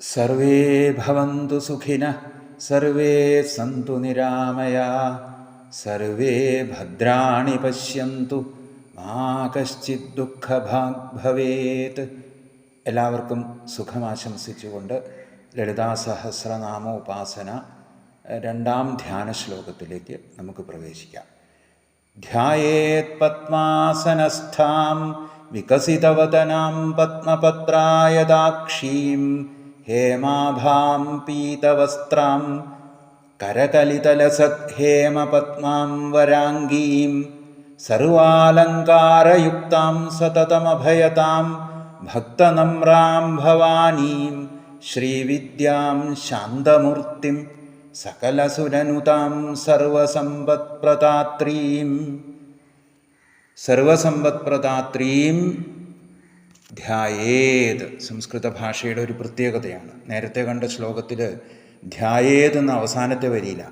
Survey ഭവന്തു സുഖിന survey സന്തു നിരാമയാ survey ഭദ്രാണി പശ്യന്തു മാ കശ്ചിത് ദുഃഖഭാഗ് ഭവേത്. എല്ലാവർക്കും സുഖമാശംസിച്ചുകൊണ്ട് ലളിതാ സഹസ്രനാമോപാസന രണ്ടാം ധ്യാന ശ്ലോകത്തിലേക്ക് നമുക്ക് പ്രവേശിക്കാം. ധ്യായേത് പത്മാസനസ്ഥാം വികസിതവതനാം പത്മപത്രായദാക്ഷീം हेमाभां पीतवस्त्रां करकलितलसत्हेमपद्मां वराङ्गीं सर्वालङ्कारयुक्तां सततमभयतां भक्तनम्रां भवानीं श्रीविद्यां शान्तमूर्तिं सकलसुरनुतां सर्वसम्पत्प्रदात्रीं सर्वसम्पत्प्रदात्रीं ധ്യായേത് സംസ്കൃത ഭാഷയുടെ ഒരു പ്രത്യേകതയാണ്. നേരത്തെ കണ്ട ശ്ലോകത്തിൽ ധ്യായേത് എന്ന അവസാനത്തെ വരിയില്ല.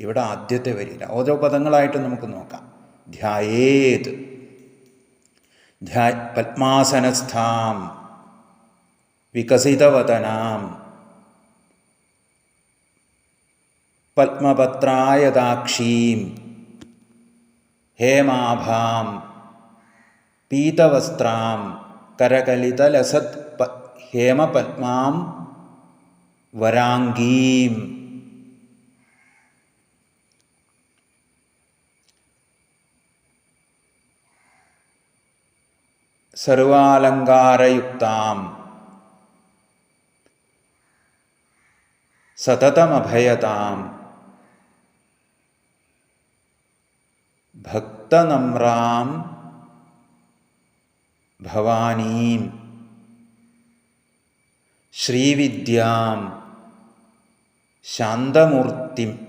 ഇവിടെ ആദ്യത്തെ വരിയില്ല. ഓരോ പദങ്ങളായിട്ട് നമുക്ക് നോക്കാം. ധ്യായേത്. ധ്യാ പത്മാസനസ്ഥാം വികസിതവതനാം പത്മപത്രായതാക്ഷീം ഹേമാഭാം പീതവസ്ത്രാം കരകലിതലസത് ഹേമപത്മാം വരാംഗീം സർവാലങ്കാരയുക്താം സതതമഭയതാം ഭക്തനമ്രാം ഭവാനീം ശ്രീവിദ്യാം ശാന്തമൂർത്തിം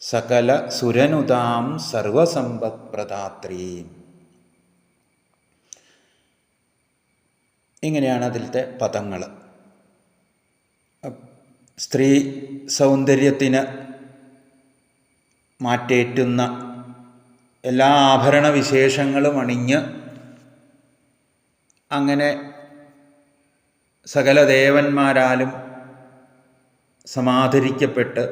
സകല സുരനുതാം സർവസമ്പത്പ്രദാത്രീം. ഇങ്ങനെയാണ് അതിലത്തെ പദങ്ങൾ സ്ത്രീ സൗന്ദര്യത്തിന് മാറ്റേറ്റുന്ന എല്ലാ ആഭരണ വിശേഷങ്ങളും അണിഞ്ഞ് അങ്ങനെ സകല ദേവന്മാരാലും സമാധരിക്കപ്പെട്ട്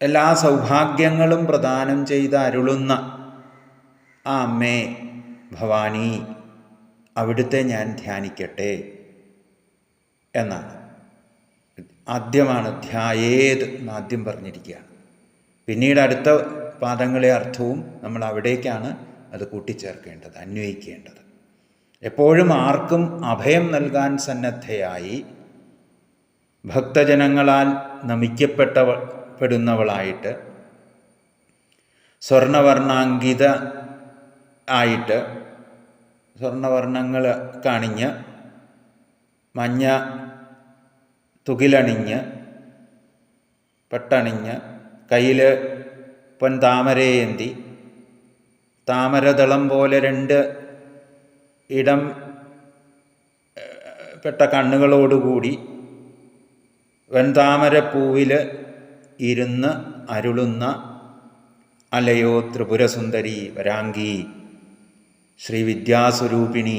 എല്ലാ സൗഭാഗ്യങ്ങളും പ്രദാനം ചെയ്ത് അരുളുന്ന ആ അമ്മേ ഭവാനി അവിടുത്തെ ഞാൻ ധ്യാനിക്കട്ടെ എന്നാണ്. ആദ്യമാണ് ധ്യായേത് എന്നാദ്യം പറഞ്ഞിരിക്കുകയാണ്. പിന്നീട് അടുത്ത പാദങ്ങളെ അർത്ഥവും നമ്മൾ അവിടേക്കാണ് അത് കൂട്ടിച്ചേർക്കേണ്ടത് അന്വയിക്കേണ്ടത്. എപ്പോഴും ആർക്കും അഭയം നൽകാൻ സന്നദ്ധയായി ഭക്തജനങ്ങളാൽ നമിക്കപ്പെട്ടവ പെടുന്നവളായിട്ട് സ്വർണവർണാങ്കിത ആയിട്ട് സ്വർണവർണങ്ങൾ കാണിഞ്ഞ് മഞ്ഞ തുകിലണിഞ്ഞ് പെട്ടണിഞ്ഞ് കയ്യിൽ പൊൻ താമരയേന്തി താമരദളം പോലെ രണ്ട് ഇടം പെട്ട കണ്ണുകളോടുകൂടി വെൺതാമരപ്പൂവിൽ ഇരുന്ന് അരുളുന്ന അലയോ ത്രിപുരസുന്ദരി വരാങ്കി. ശ്രീ വിദ്യാസ്വരൂപിണി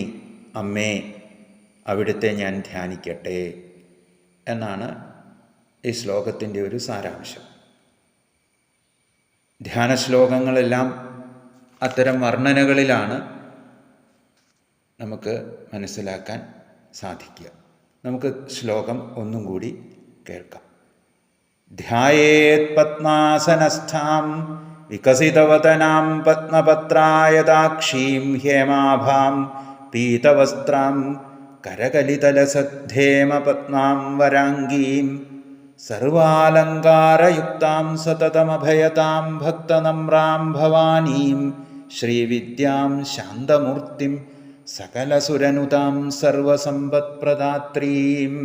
അമ്മേ അവിടുത്തെ ഞാൻ ധ്യാനിക്കട്ടെ എന്നാണ് ഈ ശ്ലോകത്തിന്റെ ഒരു സാരാംശം. ധ്യാന ശ്ലോകങ്ങളെല്ലാം അത്തരം വർണനകളിലാണ് നമുക്ക് മനസ്സിലാക്കാൻ സാധിക്കുക. നമുക്ക് ശ്ലോകം ഒന്നും കൂടി കേൾക്കാം. ധ്യായേത് പത്മാസനസ്ഥാം വികസിതവതനാം പത്മപത്രായതാക്ഷീം ഹേമാഭാം പീതവസ്ത്രാം കരകലിതലസദ്ധേമ പത്മാം വരാംഗീം സർവാലങ്കാരയുക്താം സതതമഭയതാം ഭക്തനമ്രാം ഭവാനീം ശ്രീവിദ്യാം ശാന്തമൂർത്തിം सकलसुरनुतां सर्वसम्पत्प्रदात्रीम्